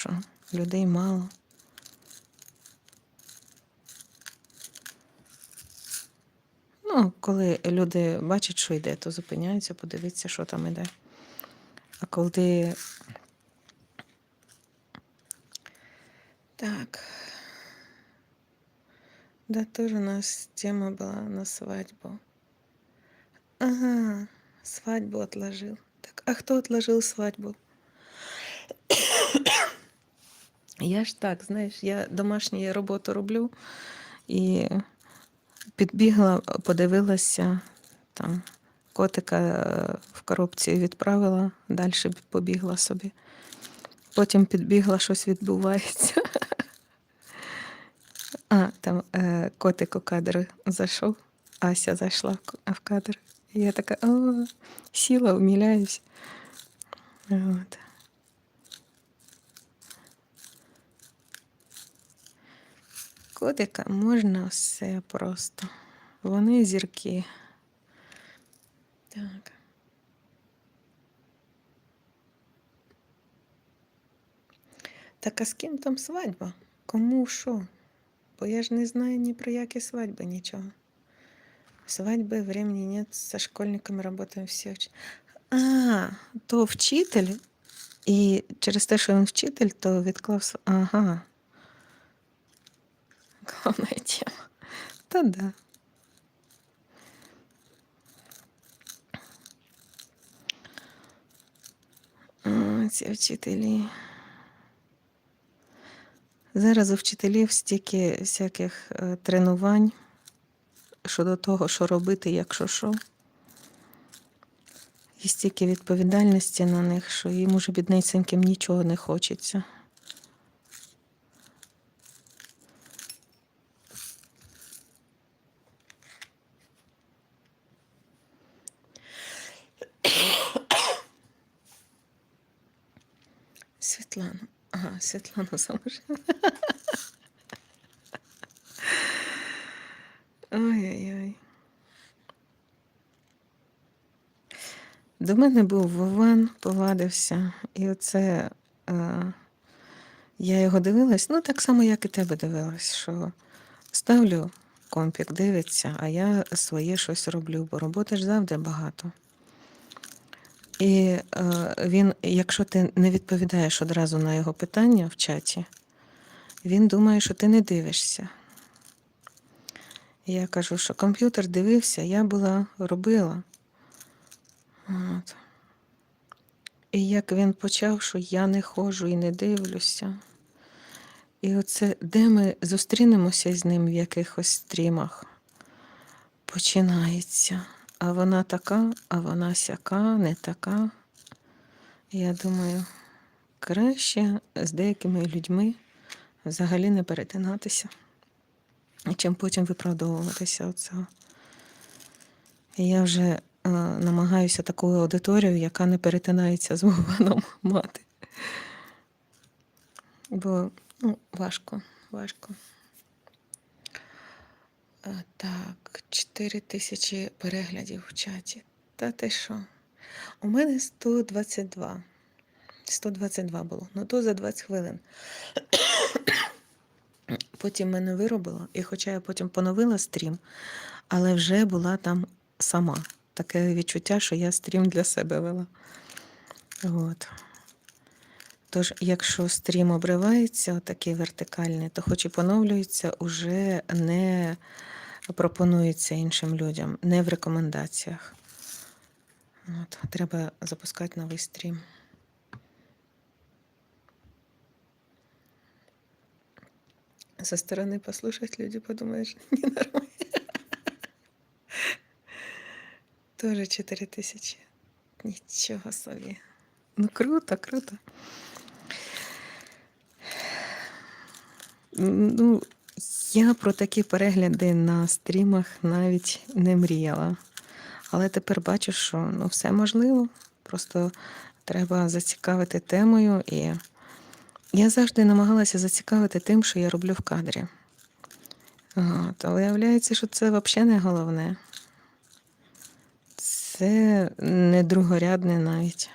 що людей мало. Ну, коли люди бачать, що йде, то зупиняються, подивитися, що там іде. А коли. Так. Да, тоже у нас тема была на свадьбу. Ага, свадьбу отложил. Так, а кто отложил свадьбу? Я ж так, знаєш, я домашню роботу роблю і підбігла, подивилася там. Котика е, в коробці відправила, далі побігла собі. Потім підбігла, щось відбувається. А, там е, котик у кадр зайшов, Ася зайшла в кадр. Я така, о, сіла, умиляюсь. От. Котика можна все просто. Вони зірки. Так. Так а з ким там свадьба? Кому що? Бо я ж не знаю ні про які свадьби, нічого. Свадьбы времени нет, со школьниками работаем все. А, то вчитель, і через те, що він вчитель, то відклав. Ага. Головна тема. Та да. Ці вчителі. Зараз у вчителів стільки всяких е, тренувань щодо того, що робити, якщо що. І стільки відповідальності на них, що їм уже біднесеньким нічого не хочеться. Світлана. Ага, Світлана замуж. Ой-ой-ой. До мене був Вован, повадився, і оце е, я його дивилась, ну так само, як і тебе дивилась, що ставлю компік, дивиться, а я своє щось роблю, бо роботи ж завжди багато. І е, він, якщо ти не відповідаєш одразу на його питання в чаті, він думає, що ти не дивишся. Я кажу, що комп'ютер дивився, я була робила. От. І як він почав, що я не ходжу і не дивлюся. І оце, де ми зустрінемося з ним в якихось стрімах, починається. А вона така, а вона сяка, не така. Я думаю, краще з деякими людьми взагалі не перетинатися, чим потім виправдовуватися оцього. Я вже е, намагаюся таку аудиторію, яка не перетинається з Вованом мати. Бо ну, важко, важко. Е, Так, 4 тисячі переглядів в чаті. Та ти що? У мене 122. 122 було. Ну то за 20 хвилин. Потім мене виробила, і хоча я потім поновила стрім, але вже була там сама. Таке відчуття, що я стрім для себе вела. От. Тож, якщо стрім обривається, отакий вертикальний, то хоч і поновлюється, уже не пропонується іншим людям, не в рекомендаціях. От, треба запускати новий стрім. Со стороны послушать люди подумаешь, ненормально. Тоже 4 тисячі. Нічого собі. Ну круто, круто. Ну, я про такі перегляди на стрімах навіть не мріяла. Але тепер бачу, що ну, все можливо. Просто треба зацікавити темою. І я завжди намагалася зацікавити тим, що я роблю в кадрі. От, а виявляється, що це взагалі не головне. Це не другорядне навіть.